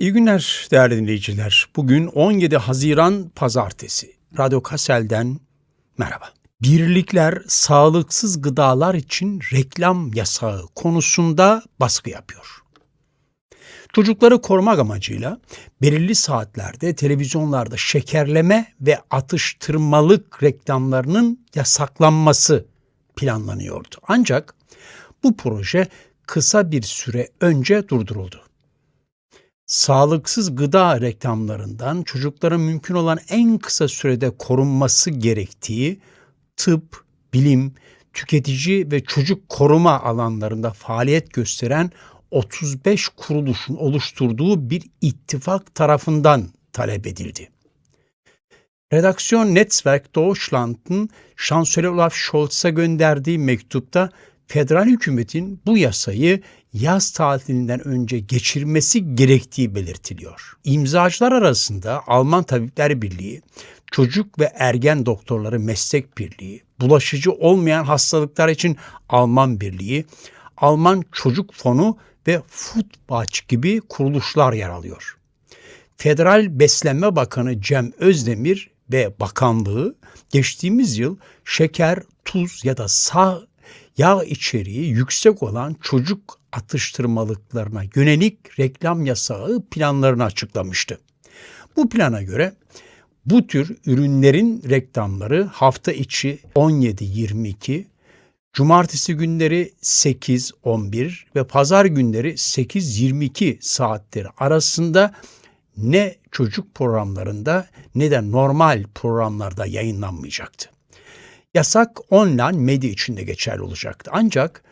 İyi günler değerli dinleyiciler. Bugün 17 Haziran Pazartesi. Radyo Kassel'den merhaba. Birlikler sağlıksız gıdalar için reklam yasağı konusunda baskı yapıyor. Çocukları korumak amacıyla belirli saatlerde televizyonlarda şekerleme ve atıştırmalık reklamlarının yasaklanması planlanıyordu. Ancak bu proje kısa bir süre önce durduruldu sağlıksız gıda reklamlarından çocukların mümkün olan en kısa sürede korunması gerektiği tıp, bilim, tüketici ve çocuk koruma alanlarında faaliyet gösteren 35 kuruluşun oluşturduğu bir ittifak tarafından talep edildi. Redaksiyon Netzwerk Deutschland'ın Şansölye Olaf Scholz'a gönderdiği mektupta federal hükümetin bu yasayı yaz tatilinden önce geçirmesi gerektiği belirtiliyor. İmzacılar arasında Alman Tabipler Birliği, Çocuk ve Ergen Doktorları Meslek Birliği, bulaşıcı olmayan hastalıklar için Alman Birliği, Alman Çocuk Fonu ve Foodwatch gibi kuruluşlar yer alıyor. Federal Beslenme Bakanı Cem Özdemir ve bakanlığı geçtiğimiz yıl şeker, tuz ya da sağ yağ içeriği yüksek olan çocuk atıştırmalıklarına yönelik reklam yasağı planlarını açıklamıştı. Bu plana göre bu tür ürünlerin reklamları hafta içi 17-22, cumartesi günleri 8-11 ve pazar günleri 8-22 saatleri arasında ne çocuk programlarında ne de normal programlarda yayınlanmayacaktı. Yasak online medya içinde geçerli olacaktı. Ancak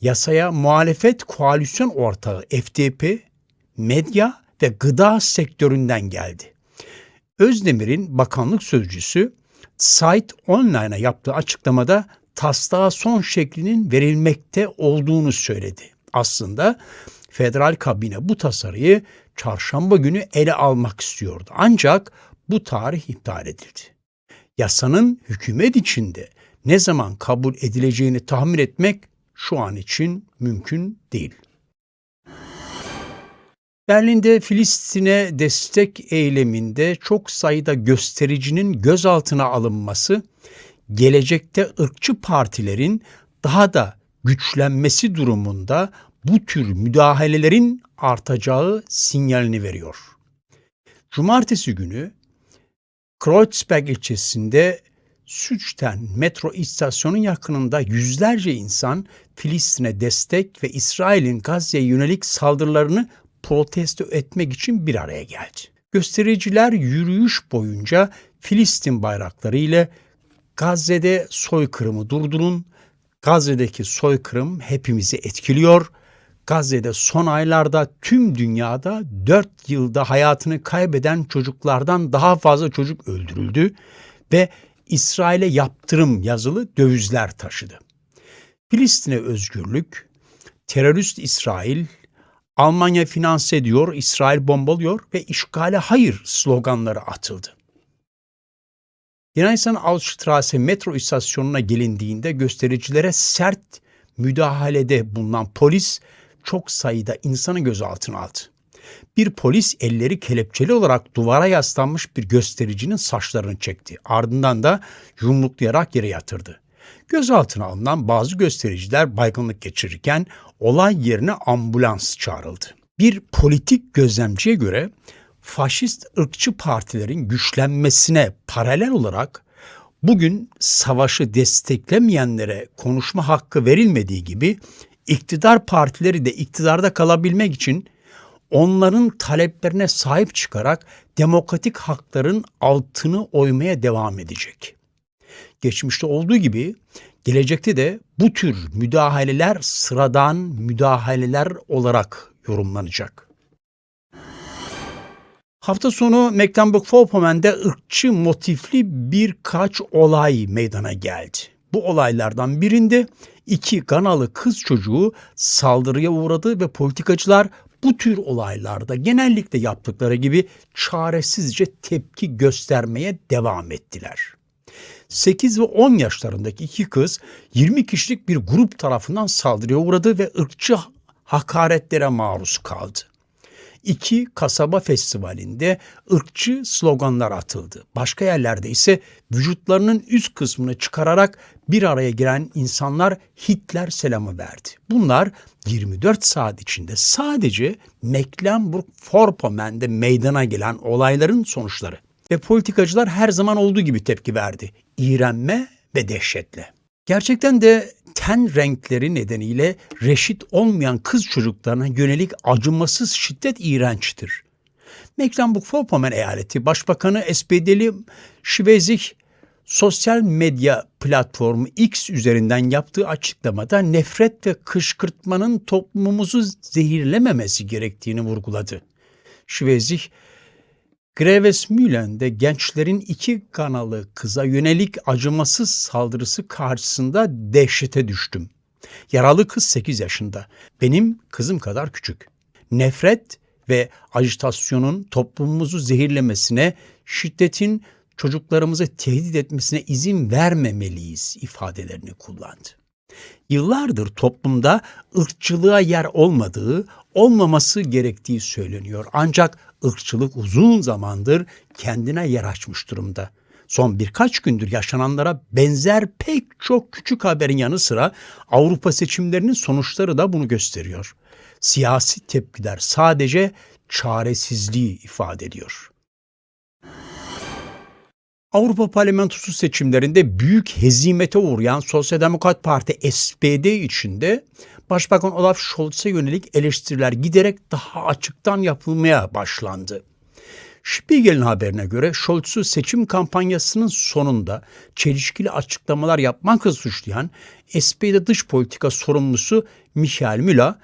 yasaya muhalefet koalisyon ortağı FDP, medya ve gıda sektöründen geldi. Özdemir'in bakanlık sözcüsü Site Online'a yaptığı açıklamada taslağa son şeklinin verilmekte olduğunu söyledi. Aslında federal kabine bu tasarıyı çarşamba günü ele almak istiyordu. Ancak bu tarih iptal edildi. Yasanın hükümet içinde ne zaman kabul edileceğini tahmin etmek şu an için mümkün değil. Berlin'de Filistin'e destek eyleminde çok sayıda göstericinin gözaltına alınması, gelecekte ırkçı partilerin daha da güçlenmesi durumunda bu tür müdahalelerin artacağı sinyalini veriyor. Cumartesi günü Kreuzberg ilçesinde Süçten metro istasyonu yakınında yüzlerce insan Filistin'e destek ve İsrail'in Gazze'ye yönelik saldırılarını protesto etmek için bir araya geldi. Göstericiler yürüyüş boyunca Filistin bayrakları ile Gazze'de soykırımı durdurun, Gazze'deki soykırım hepimizi etkiliyor, Gazze'de son aylarda tüm dünyada 4 yılda hayatını kaybeden çocuklardan daha fazla çocuk öldürüldü ve İsrail'e yaptırım yazılı dövizler taşıdı. Filistin'e özgürlük, terörist İsrail, Almanya finanse ediyor, İsrail bombalıyor ve işgale hayır sloganları atıldı. Yenaysan Altstrasse metro istasyonuna gelindiğinde göstericilere sert müdahalede bulunan polis çok sayıda insanı gözaltına aldı. Bir polis elleri kelepçeli olarak duvara yaslanmış bir göstericinin saçlarını çekti. Ardından da yumruklayarak yere yatırdı. Gözaltına alınan bazı göstericiler baygınlık geçirirken olay yerine ambulans çağrıldı. Bir politik gözlemciye göre faşist ırkçı partilerin güçlenmesine paralel olarak bugün savaşı desteklemeyenlere konuşma hakkı verilmediği gibi iktidar partileri de iktidarda kalabilmek için onların taleplerine sahip çıkarak demokratik hakların altını oymaya devam edecek. Geçmişte olduğu gibi gelecekte de bu tür müdahaleler sıradan müdahaleler olarak yorumlanacak. Hafta sonu Mecklenburg-Vorpommern'de ırkçı motifli birkaç olay meydana geldi. Bu olaylardan birinde iki Ganalı kız çocuğu saldırıya uğradı ve politikacılar bu tür olaylarda genellikle yaptıkları gibi çaresizce tepki göstermeye devam ettiler. 8 ve 10 yaşlarındaki iki kız 20 kişilik bir grup tarafından saldırıya uğradı ve ırkçı hakaretlere maruz kaldı. İki kasaba festivalinde ırkçı sloganlar atıldı. Başka yerlerde ise vücutlarının üst kısmını çıkararak bir araya giren insanlar Hitler selamı verdi. Bunlar 24 saat içinde sadece Mecklenburg-Vorpommern'de meydana gelen olayların sonuçları. Ve politikacılar her zaman olduğu gibi tepki verdi. İğrenme ve dehşetle. Gerçekten de ten renkleri nedeniyle reşit olmayan kız çocuklarına yönelik acımasız şiddet iğrençtir. Mecklenburg-Vorpommern eyaleti Başbakanı SPD'li Schwesig sosyal medya platformu X üzerinden yaptığı açıklamada nefret ve kışkırtmanın toplumumuzu zehirlememesi gerektiğini vurguladı. Schwesig, Grevesmühlen'de gençlerin iki kanalı kıza yönelik acımasız saldırısı karşısında dehşete düştüm. Yaralı kız 8 yaşında. Benim kızım kadar küçük. Nefret ve ajitasyonun toplumumuzu zehirlemesine, şiddetin çocuklarımızı tehdit etmesine izin vermemeliyiz ifadelerini kullandı. Yıllardır toplumda ırkçılığa yer olmadığı, olmaması gerektiği söyleniyor. Ancak ırkçılık uzun zamandır kendine yer açmış durumda. Son birkaç gündür yaşananlara benzer pek çok küçük haberin yanı sıra Avrupa seçimlerinin sonuçları da bunu gösteriyor. Siyasi tepkiler sadece çaresizliği ifade ediyor. Avrupa Parlamentosu seçimlerinde büyük hezimete uğrayan Sosyal Demokrat Parti SPD içinde Başbakan Olaf Scholz'a yönelik eleştiriler giderek daha açıktan yapılmaya başlandı. Spiegel'in haberine göre Scholz'u seçim kampanyasının sonunda çelişkili açıklamalar yapmakla suçlayan SPD dış politika sorumlusu Michael Müller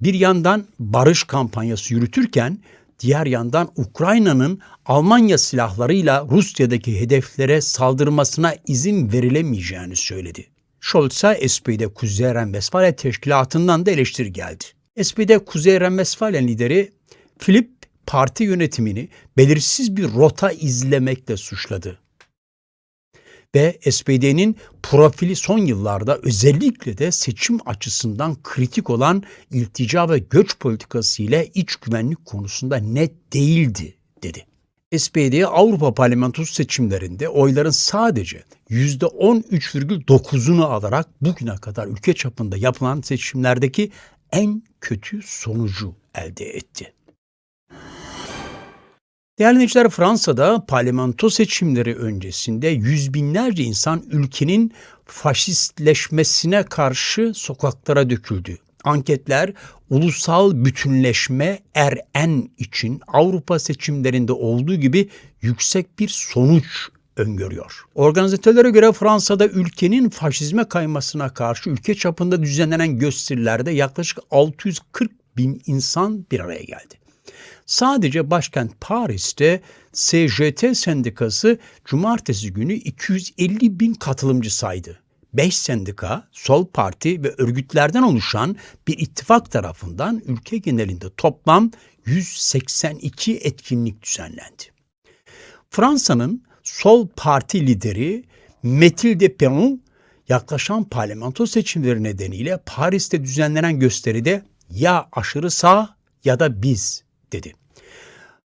bir yandan barış kampanyası yürütürken diğer yandan Ukrayna'nın Almanya silahlarıyla Rusya'daki hedeflere saldırmasına izin verilemeyeceğini söyledi. Scholz'a SPD Kuzey Ren-Westfalia Teşkilatı'ndan da eleştiri geldi. SPD Kuzey Ren-Westfalia lideri Philip parti yönetimini belirsiz bir rota izlemekle suçladı. Ve SPD'nin profili son yıllarda özellikle de seçim açısından kritik olan iltica ve göç politikası ile iç güvenlik konusunda net değildi dedi. SPD Avrupa Parlamentosu seçimlerinde oyların sadece %13,9'unu alarak bugüne kadar ülke çapında yapılan seçimlerdeki en kötü sonucu elde etti. Değerli dinleyiciler Fransa'da parlamento seçimleri öncesinde yüz binlerce insan ülkenin faşistleşmesine karşı sokaklara döküldü. Anketler ulusal bütünleşme RN için Avrupa seçimlerinde olduğu gibi yüksek bir sonuç öngörüyor. Organizatörlere göre Fransa'da ülkenin faşizme kaymasına karşı ülke çapında düzenlenen gösterilerde yaklaşık 640 bin insan bir araya geldi. Sadece başkent Paris'te CGT sendikası cumartesi günü 250 bin katılımcı saydı. 5 sendika, sol parti ve örgütlerden oluşan bir ittifak tarafından ülke genelinde toplam 182 etkinlik düzenlendi. Fransa'nın sol parti lideri Mathilde Peron yaklaşan parlamento seçimleri nedeniyle Paris'te düzenlenen gösteride ya aşırı sağ ya da biz dedi.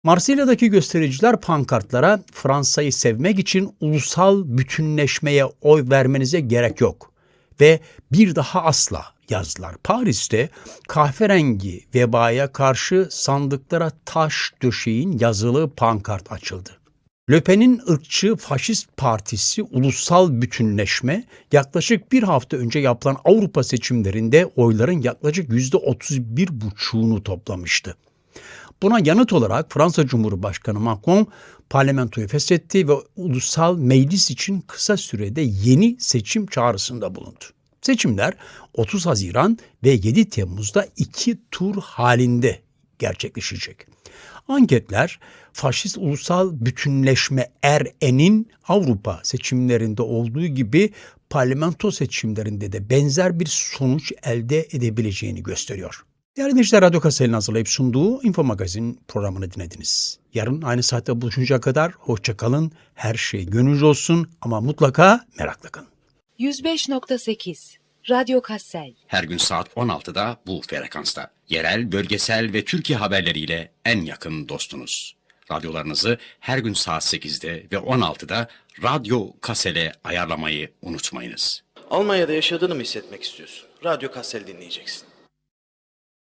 Marsilya'daki göstericiler pankartlara Fransa'yı sevmek için ulusal bütünleşmeye oy vermenize gerek yok ve bir daha asla yazdılar. Paris'te kahverengi vebaya karşı sandıklara taş döşeyin yazılı pankart açıldı. Löpen'in ırkçı faşist partisi Ulusal Bütünleşme yaklaşık bir hafta önce yapılan Avrupa seçimlerinde oyların yaklaşık %31,5'unu toplamıştı. Buna yanıt olarak Fransa Cumhurbaşkanı Macron parlamentoyu feshetti ve ulusal meclis için kısa sürede yeni seçim çağrısında bulundu. Seçimler 30 Haziran ve 7 Temmuz'da iki tur halinde gerçekleşecek. Anketler faşist ulusal bütünleşme RN'in Avrupa seçimlerinde olduğu gibi parlamento seçimlerinde de benzer bir sonuç elde edebileceğini gösteriyor. Değerli dinleyiciler Radyo Kasel'in hazırlayıp sunduğu Info Magazin programını dinlediniz. Yarın aynı saatte buluşuncaya kadar hoşça kalın, her şey gönül olsun ama mutlaka merakla kalın. 105.8 Radyo Kassel Her gün saat 16'da bu frekansta. Yerel, bölgesel ve Türkiye haberleriyle en yakın dostunuz. Radyolarınızı her gün saat 8'de ve 16'da Radyo Kasel'e ayarlamayı unutmayınız. Almanya'da yaşadığını mı hissetmek istiyorsun? Radyo Kassel dinleyeceksin.